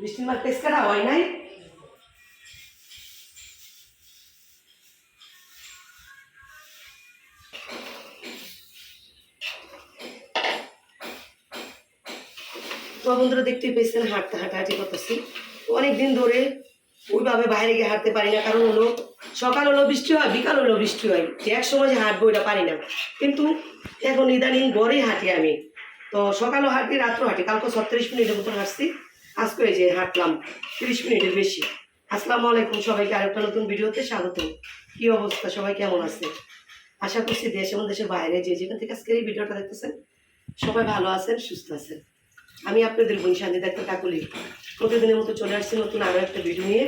বৃষ্টির মার পেস কাটা হয় নাই? বন্ধুরা, দেখতেই পেয়েছেন, হাঁটতে হাঁটাহাঁটি করতেছি। অনেক দিন ধরে ওইভাবে বাইরে গিয়ে হাঁটতে পারি না, কারণ হলো সকাল হলো বৃষ্টি হয়, বিকাল হলো বৃষ্টি হয়। যে এক সময় যে হাঁটবো, ওইটা পারি না। কিন্তু এখন ইদানিং ঘরেই হাঁটি আমি। তো সকালও হাঁটি, রাত্রেও হাঁটি। কালকে ছত্রিশ মিনিটের মতন হাঁটছি। আজকে এই যে হাঁটলাম তিরিশ মিনিটের বেশি। আসসালামু আলাইকুম সবাইকে, আরেকটা নতুন ভিডিওতে স্বাগত। কি অবস্থা? সবাই কেমন আছে? আশা করছি দেশ এবং দেশের বাইরে যে যেখান থেকে আজকের এই ভিডিওটা দেখতেছেন, সবাই ভালো আছেন, সুস্থ আছেন। আমি আপনাদের বোন শান্তি দেখতে কাকুলি। প্রতিদিনের মতো চলে আসছি নতুন আরও একটা ভিডিও নিয়ে।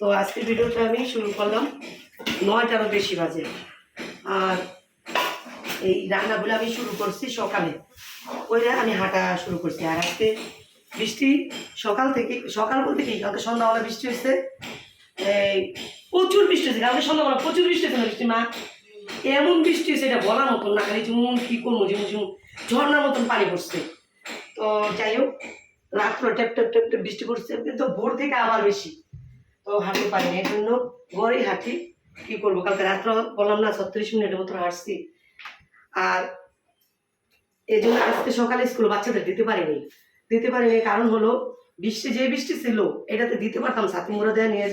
তো আজকের ভিডিওটা আমি শুরু করলাম নয়টারও বেশি বাজে। আর এই রান্নাগুলো আমি শুরু করছি সকালে। ওইটা আমি হাঁটা শুরু করছি। আর আজকে বৃষ্টি সকাল থেকে, সকাল বলতে কি? কালকে সন্ধ্যাবেলা বৃষ্টি হয়েছে। প্রচুর বৃষ্টি হয়েছে। কালকে সন্ধ্যাবেলা প্রচুর বৃষ্টি হয়েছে বৃষ্টি, মা? এমন বৃষ্টি হয়েছে, এটা বলার মতন না। খালি যেমন কি করব? যেমন যেমন ঝর্ণার মতন পানি পড়ছে। তো যাই হোক, রাত্র ট্যাপ ট্যাপ ট্যাপ ট্যাপ বৃষ্টি পড়ছে। কিন্তু ভোর থেকে আবার বেশি। তো হাঁটতে পারিনি। এর জন্য ঘরেই হাঁটি। কি করব? কালকে রাত্র বললাম না, ছত্রিশ মিনিটের মতো হাঁটছি। আর এই জন্য আজকে সকালে স্কুল বাচ্চাদের দিতে পারিনি। দিতে পারিনি কারণ হলো বৃষ্টি যে বৃষ্টি ছিল এটাতে দিতে পারতাম ছাতি মোড়া দেওয়া নিয়ে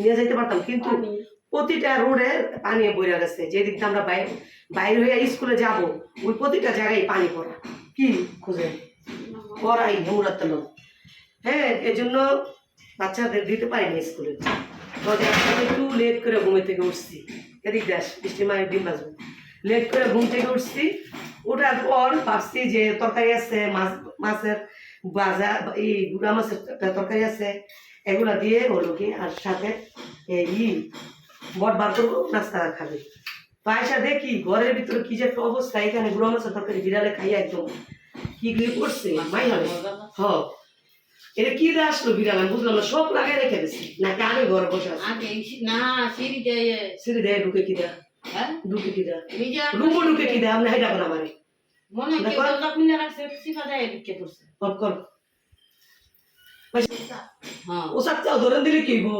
নিয়ে যেতে পারতাম। কিন্তু প্রতিটা রোডে পানি বইরা গেছে। যে দিকটা আমরা বাইরে বাইরে হয়ে স্কুলে যাব ওই প্রতিটা জায়গায় পানি পড়া। কি খুঁজে? পড়াই লোক। হ্যাঁ এই জন্য বাচ্চাদের দিতে পারিনি স্কুলে। একটু লেট করে ঘুমে থেকে উঠছি। এদিক দাস বৃষ্টি মায়ের ডিম বাজবে লেট করে ঘুম থেকে উঠছি। ওঠার পর ভাবছি যে তরকারি আছে মাছ মাছের বাজা এই গুড়া মাছের তরকারি আছে এগুলা দিয়ে হলো কি আর সাথে এই বট বার করব নাস্তা খাবে। পয়সা দেখি ঘরের ভিতরে কি যে একটা অবস্থা এখানে গুড়া মাছের তরকারি বিড়ালে খাইয়া একদম কি কি করছে মাই হবে। হ। এটা কি দিয়ে আসলো বিড়াল আমি বুঝলাম না সব লাগাই রেখে দিছি। নাকি আমি ঘরে বসে আছি? না সিঁড়ি দিয়ে। সিঁড়ি দেয় ঢুকে কি দেয়? হ্যাঁ? ঢুকে কি দেয়? রুমও ঢুকে কি দেয়? আপনি হাইটা করে আমারে। মনে হয় রাখছে সিফা দেয় ঢুকে পড়ছে কর। হ্যাঁ। ধরে দিলে কি গো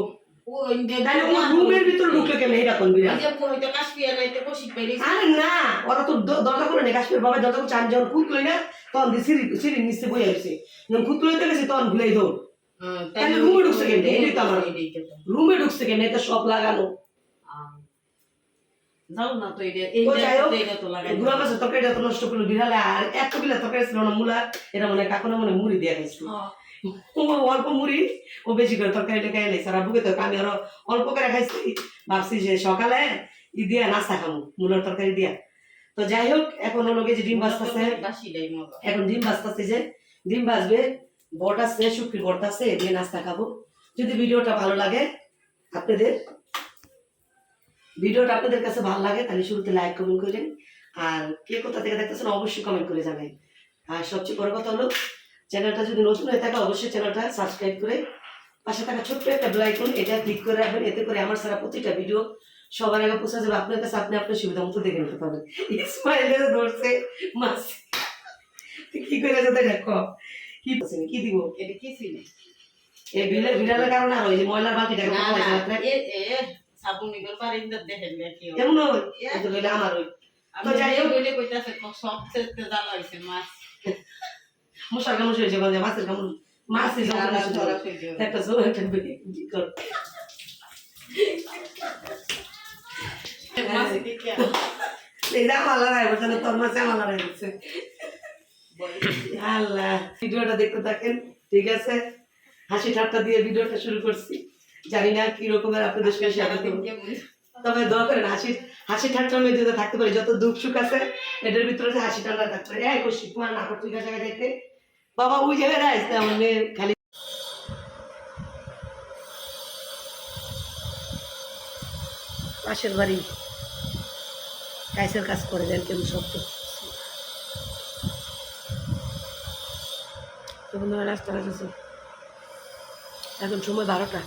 তাহলে ও রুমের ভিতরে ঢুকলে কেন এটা কোন বিড়াল নিজে পুরো তো কাশ্মীর লাইতে কষি পেরি আরে না ওরা তো দরজা করে নেই। কাশ্মীর বাবা দরজা চান যখন খুদ লই না তখন দিয়ে সিঁড়ি সিঁড়ি নিচে বই আসছে যখন খুদ লইতে গেছে তখন ভুলেই দৌড় তাহলে রুমে ঢুকছে কেন? এটাই তো আমার- রুমে ঢুকছে কেন এটা সব লাগানো। যাও না তো এটা এই ও এটা তো লাগাই গুড়া মাছের তরকারিটা তো নষ্ট করল বিড়ালে আর এত বিলা তরকারি ছিল না মূলা এটা মনে কাকুনা মনে মুড়ি দিয়ে খাইছিল। অল্প মুড়ি ও বেশি করে তরকারিটা খাই নাই সারা বুকে তো আমি আরও অল্প করে খাইছি ভাবছি যে সকালে ই দিয়া নাস্তা খাব মূলার তরকারি দিয়া। তো যাই হোক এখন হলো যে ডিম মজা এখন ডিম বাজতেছে যে ডিম বাজবে বট আছে শুক্রির বট আছে দিয়ে নাস্তা খাব। যদি ভিডিওটা ভালো লাগে আপনাদের ভিডিওটা আপনাদের কাছে ভালো লাগে তাহলে শুরুতে লাইক কমেন্ট করেন আর কে কোথা থেকে দেখতেছেন অবশ্যই কমেন্ট করে জানাই আর সবচেয়ে বড় কথা হলো চ্যানেলটা যদি নতুন হয়ে থাকে অবশ্যই চ্যানেলটা সাবস্ক্রাইব করে পাশে থাকা ছোট্ট একটা বেল আইকন এটা ক্লিক করে রাখবেন এতে করে আমার সারা প্রতিটা ভিডিও সবার আগে পৌঁছা যাবে। আপনার কাছে আপনি আপনার সুবিধা মতো দেখে নিতে পারবেন। ইসমাইলের ধরছে মাছ কি করে যাতে দেখো কি? বলছেন কি দিব? এটা কিছু নেই এই বিড়াল বিড়ালের কারণে আর ওই যে ময়লার বালতিটা সাবুন দেখেন ওই? আমার ওই তো যাই হোক। বলে কইতাছে সব সেতে জ্বালা হইছে মাছ। মশার কামড় হয়েছে মাছের কামড় মাছের কামড় ধরা হয়েছে। হইছে একটা জোর একটা বেরিয়ে মাছ দিকে এই আমার লড়াই বলছে না তোর মাছে আমার লড়াই বলছে আল্লাহ ভিডিওটা দেখতে থাকেন ঠিক আছে হাসি ঠাট্টা দিয়ে ভিডিওটা শুরু করছি। জানি না কি রকমের আপনাদের সঙ্গে শেয়ার করতে তবে দোয়া করেন হাসি হাসি ঠাট্টার মধ্যে থাকতে পারে যত দুঃখ সুখ আছে এটার ভিতরে হাসি থাকতে পারে। কষি তোমার না করতে জায়গায় যাইতে। বাবা ওই জায়গায় আসতে মেয়ে খালি পাশের বাড়ি। কাইসের কাজ করে দেন কেমন শব্দ তো বন্ধুরা রাস্তা এখন সময় বারোটা।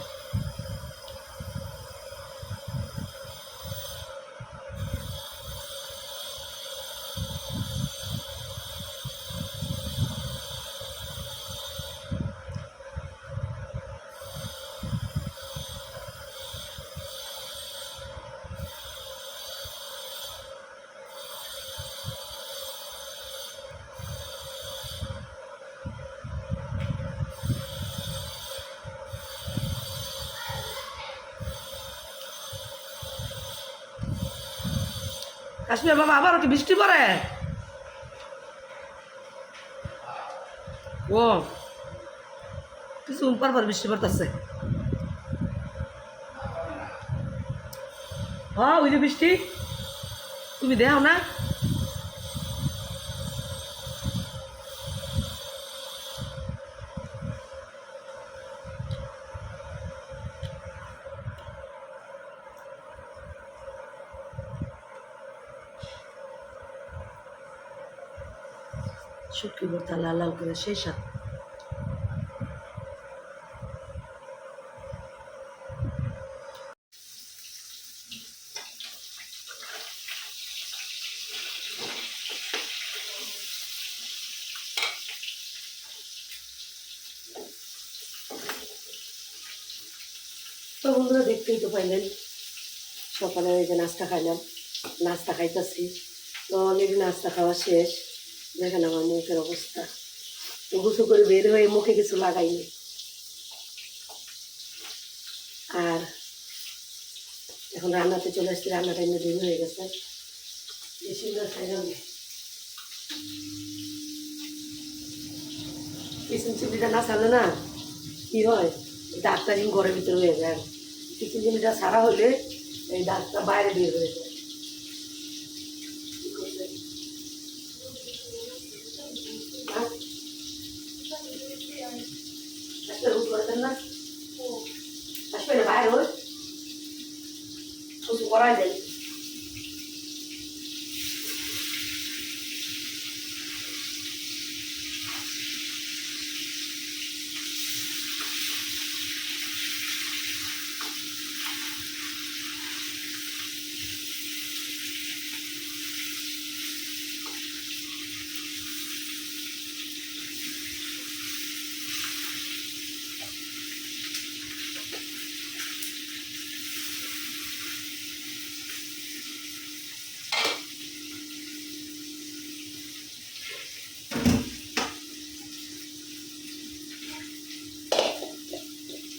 আসবে বাবা আবার কি বৃষ্টি পড়ে? ও, কিছু পর পর বৃষ্টি পড়তেছে। হ্যাঁ ওই যে বৃষ্টি। তুমি দেও না। শুটকি ভর্তা লাল লাল করে সেই সাথে তো বন্ধুরা দেখতেই তো পাইলেন, সকালে এই যে নাস্তা খাইলাম, নাস্তা খাইতেছি। তো অলরেডি নাস্তা খাওয়া শেষ। দেখেন আমার মুখের অবস্থা। তো গুছু করে বের হয়ে মুখে কিছু লাগাইনি। আর এখন রান্নাতে চলে আসছি, রান্নাটা এমনি দিন হয়ে গেছে। কিচেন চিমনিটা না ছাড়লে না কি হয়? দাগটা ঘরের ভিতরে হয়ে যায়। কিচেন চিমনিটা ছাড়া হলে এই দাগটা বাইরে বের হয়ে যায় কি করবে? হ্যাঁ? একটা রুট করেছেন না আসবে না বাইরে হয় কিছু করাই যায়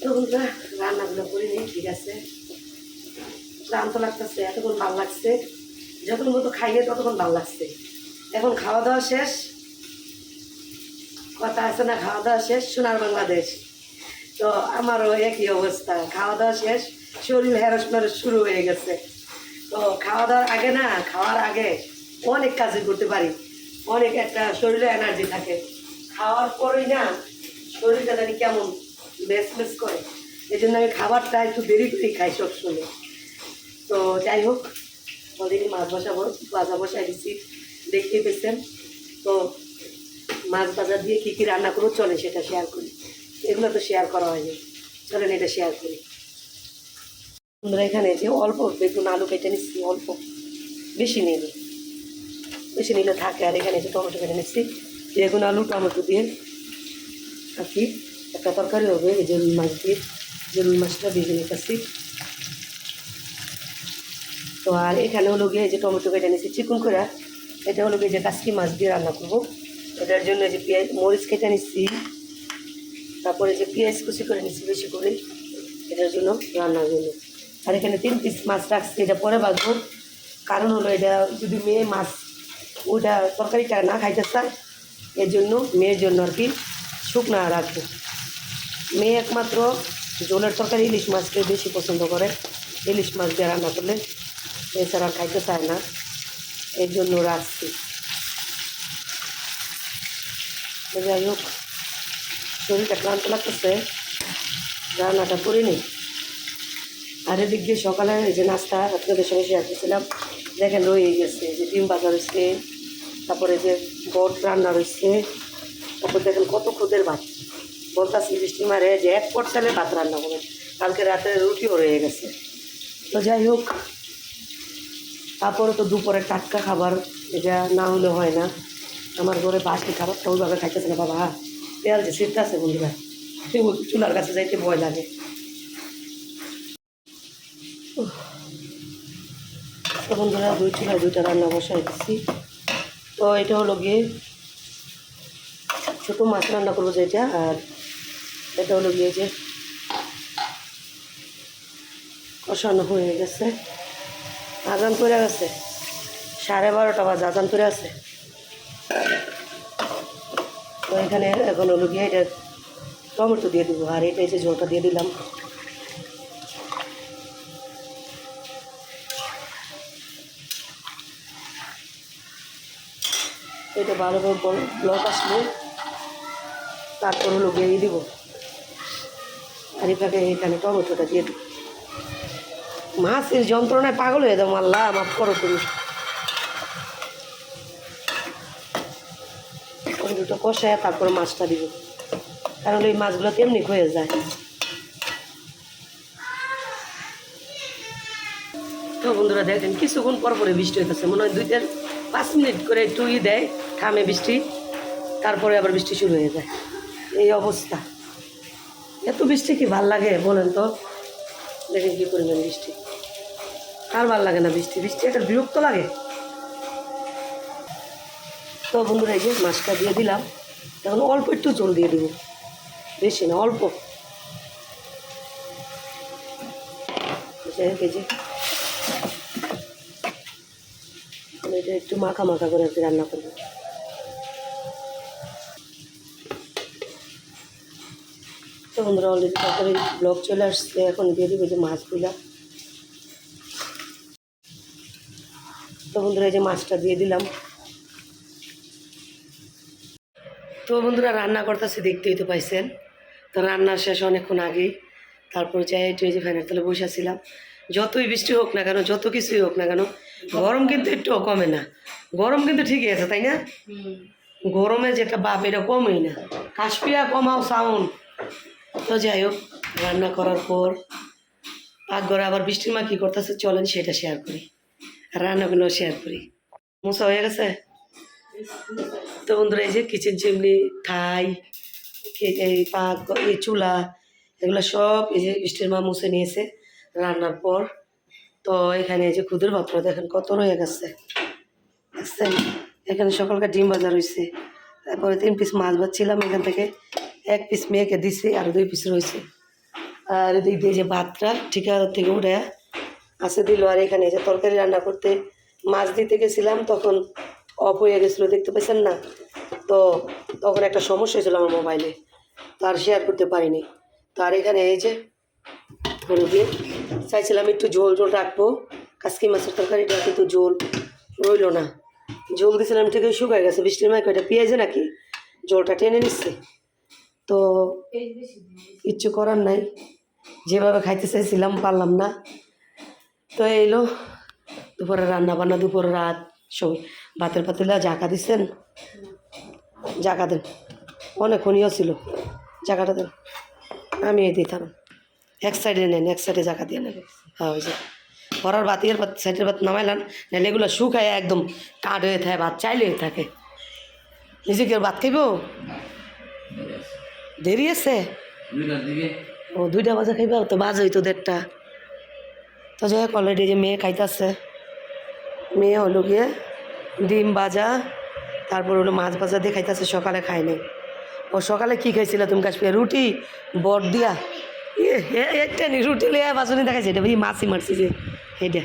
তো বন্ধুরা রান্নাগুলো করে নিই, ঠিক আছে? ক্লান্ত লাগতেছে, এতক্ষণ ভালো লাগছে। যতক্ষণ মতো খাইয়ে ততক্ষণ ভালো লাগছে। এখন খাওয়া দাওয়া শেষ। কথা আছে না, খাওয়া দাওয়া শেষ, সোনার বাংলাদেশ। তো আমারও একই অবস্থা, খাওয়া দাওয়া শেষ, শরীর হেরস মেরস শুরু হয়ে গেছে। তো খাওয়া দাওয়ার আগে না, খাওয়ার আগে অনেক কাজে করতে পারি। অনেক একটা শরীরে এনার্জি থাকে। খাওয়ার পরেই না, শরীরটা জানি কেমন বেস বেস করে। এই জন্য আমি খাবারটা একটু দেরি করেই খাই সবসময়। তো যাই হোক অলরেডি মাছ বসাবো, ভাজা বসাই দিচ্ছি দেখতে পেয়েছেন। তো মাছ বাজার দিয়ে কী কী রান্না করব চলে সেটা শেয়ার করি। এগুলো তো শেয়ার করা হয়নি। চলেন এটা শেয়ার করি। বন্ধুরা, এখানে যে অল্প বেগুন, আলু কেটে নিচ্ছি, অল্প। বেশি নিই। বেশি নিলে থাকে, আর এখানে যে টমেটো কেটে নিচ্ছি। বেগুন, আলু, টমেটো দিয়ে আর কি, একটা তরকারি হবে, এই যে মাছ দিয়ে। রুই মাছটা ভেজে নিতেছি তো আর এখানে হলো গিয়ে যে টমেটো কেটে নিচ্ছি চিকুন করে, এটা হলো গিয়ে যে কাসকি মাছ দিয়ে রান্না করব। এটার জন্য যে পেঁয়াজ, মরিচ কেটে নিচ্ছি তারপরে যে পেঁয়াজ কুচি করে নিচ্ছি বেশি করে, এটার জন্য রান্নার জন্য আর এখানে তিন পিস মাছ রাখছি, এটা পরে বাঁচবো কারণ হলো এটা যদি মেয়ে মাছ ওটা তরকারিটা না খাইতে চায়, এর জন্য মেয়ের জন্য আর কি শুকনা রাখব। মেয়ে একমাত্র জোলের তরকারি ইলিশ মাছকে বেশি পছন্দ করে, ইলিশ মাছ দিয়ে রান্না করলে এছাড়া খাইতে চায় না। এর জন্য রাখছি যাই হোক, শরীরটা ক্লান্ত লাগতেছে, রান্নাটা করিনি আর এদিক দিয়ে সকালে যে নাস্তা আপনাদের সঙ্গে শেয়ার করছিলাম, দেখেন রয়ে গেছে যে ডিম ভাজা রয়েছে, তারপরে যে বট রান্না রয়েছে, তারপর দেখেন কত খুদের ভাত। বলতাছি, বৃষ্টি মারে, যে এক পট চালে ভাত রান্না করে কালকে রাতে রুটিও রয়ে গেছে। তো যাই হোক, তারপরে তো দুপুরে টাটকা খাবার, এটা না হলে হয় না। আমার ঘরে বাসি খাবারটা ওইভাবে খাইতেছে না, বাবা। তেল যে শীত আছে, বন্ধুরা, চুলার কাছে যাইতে ভয় লাগে। তো বন্ধুরা, দুই চুলায় দুইটা রান্না বসাই দিচ্ছি তো এটা হলো গিয়ে ছোটো মাছ রান্না করব যেটা, আর এটা হলো গিয়ে যে কষানো হয়ে গেছে। আগান করে গেছে। সাড়ে বারোটা বাজে, আজান করে আছে। তো এখানে এখন হলো গিয়ে এটা টমেটো দিয়ে দিব, আর এটা এসে ঝোলটা দিয়ে দিলাম। এটা ভালোভাবে ব্লক আসলে তারপর হলো গিয়ে দিব। আর এটাকে এখানে টমেটোটা দিয়ে দিব মাছের যন্ত্রণায় পাগল হয়ে যাব, আল্লাহ, মাফ করো তুমি। ওই দুটো কষায় তারপরে মাছটা দিব। কারণ এই মাছগুলো তেমনি হয়ে যায়। তো বন্ধুরা দেখেন, কিছুক্ষণ পর পরে বৃষ্টি হইতেছে। মনে হয় দুই চার, পাঁচ মিনিট করে একটু দেয়, থামে বৃষ্টি। তারপরে আবার বৃষ্টি শুরু হয়ে যায়। এই অবস্থা। এত বৃষ্টি কি ভালো লাগে বলেন তো? দেখেন কী পরিমাণ বৃষ্টি। কার ভালো লাগে না বৃষ্টি? বৃষ্টি একটা বিরক্ত লাগে। তো বন্ধুরা, এই যে মাছটা দিয়ে দিলাম। এখন অল্প একটু জল দিয়ে দিব। বেশি না, অল্প। একটু মাখা মাখা করে রান্না করব। বন্ধুরা অলরেডি তারপরে ব্লগ চলে আসছে এখন দিয়ে দিব যে মাছগুলা। তো বন্ধুরা এই যে মাছটা দিয়ে দিলাম। তো বন্ধুরা রান্না করতেছে দেখতেই তো পাইছেন। তো রান্নার শেষ অনেকক্ষণ আগেই। তারপর যাই একটু এই যে ফ্যানের তলে বসেছিলাম যতই বৃষ্টি হোক না কেন যত কিছুই হোক না কেন গরম কিন্তু একটুও কমে না। গরম কিন্তু ঠিকই আছে তাই না? গরমে যেটা বাপ এটা কমই না। কাশপিয়া কমাও সাউন্ড। তো যাই হোক, রান্না করার পর পাকঘরে আবার বৃষ্টির মা কী করতেছে চলেন সেটা শেয়ার করি। রান্নাগুলো শেয়ার করি। মশা হয়ে গেছে? তো বন্ধুরা, এই যে কিচেন চিমনি থাই কে- এই পাক, এই চুলা, এগুলো সব এই যে বৃষ্টির মা মুছে নিয়েছে রান্নার পর। তো এখানে এই যে ক্ষুদ্র পাত্র, দেখেন কত রয়ে গেছে। এখানে সকালকার ডিম বাজার হয়েছে তারপরে তিন পিস মাছ ভাজছিলাম এখান থেকে। এক পিস মেয়েকে দিছি আর দুই পিস রয়েছে। আর এদিক দিয়ে যে ভাতটা ঠিকাদার থেকে উঠে আসে দিল। আর এখানে যে তরকারি রান্না করতে মাছ দিতে গেছিলাম, তখন অফ হয়ে গেছিল, দেখতে পাচ্ছেন না? তো তখন একটা সমস্যা হয়েছিল আমার মোবাইলে তো আর শেয়ার করতে পারিনি। তো আর এখানে এই যে হলো চাইছিলাম একটু ঝোল ঝোল রাখব। কাসকি মাছের তরকারিটা কিন্তু ঝোল রইল না। ঝোল দিয়েছিলাম ঠিকই শুকায় গেছে। বৃষ্টির মাইক ওইটা পেঁয়াজে নাকি? জলটা টেনে নিচ্ছে। তো কিচ্ছু করার নাই। যেভাবে খাইতে চাইছিলাম, পারলাম না। তো এলো দুপুরে রান্না বান্না দুপুর রাত। সব ভাতের পাতিলা, জাকা দিচ্ছেন জাকা দেন। অনেকক্ষণইও ছিল। জাকাটা দেন। আমি দিতাম। এক সাইডে নেন, এক সাইডে জাকা দিয়ে নেবে হ্যাঁ ওই যে। পরার ভাত এর ভাত, সাইডের ভাত নামাইলাম। নাহলে এগুলো শুকায় একদম কাঠ হয়ে থাকে, ভাত চাইলে হয়ে থাকে। নিজেকে ভাত খাইব? দেরি আছে? ও দুইটা বাজে খাইবা? তো বাজ হইতো দেড়টা। তো যাই হোক অলরেডি যে মেয়ে খাইতেছে মেয়ে হলো গিয়ে ডিম ভাজা তারপর হলো মাছ ভাজা দিয়ে খাইতেছে সকালে খায়নি। ও সকালে কি খাইছিল তুমি কাশ্মীর? রুটি বট দিয়া। একটা নি রুটি লিয়া বাসনি দেখাইছে এটা মাছই মারছি যে। এইটা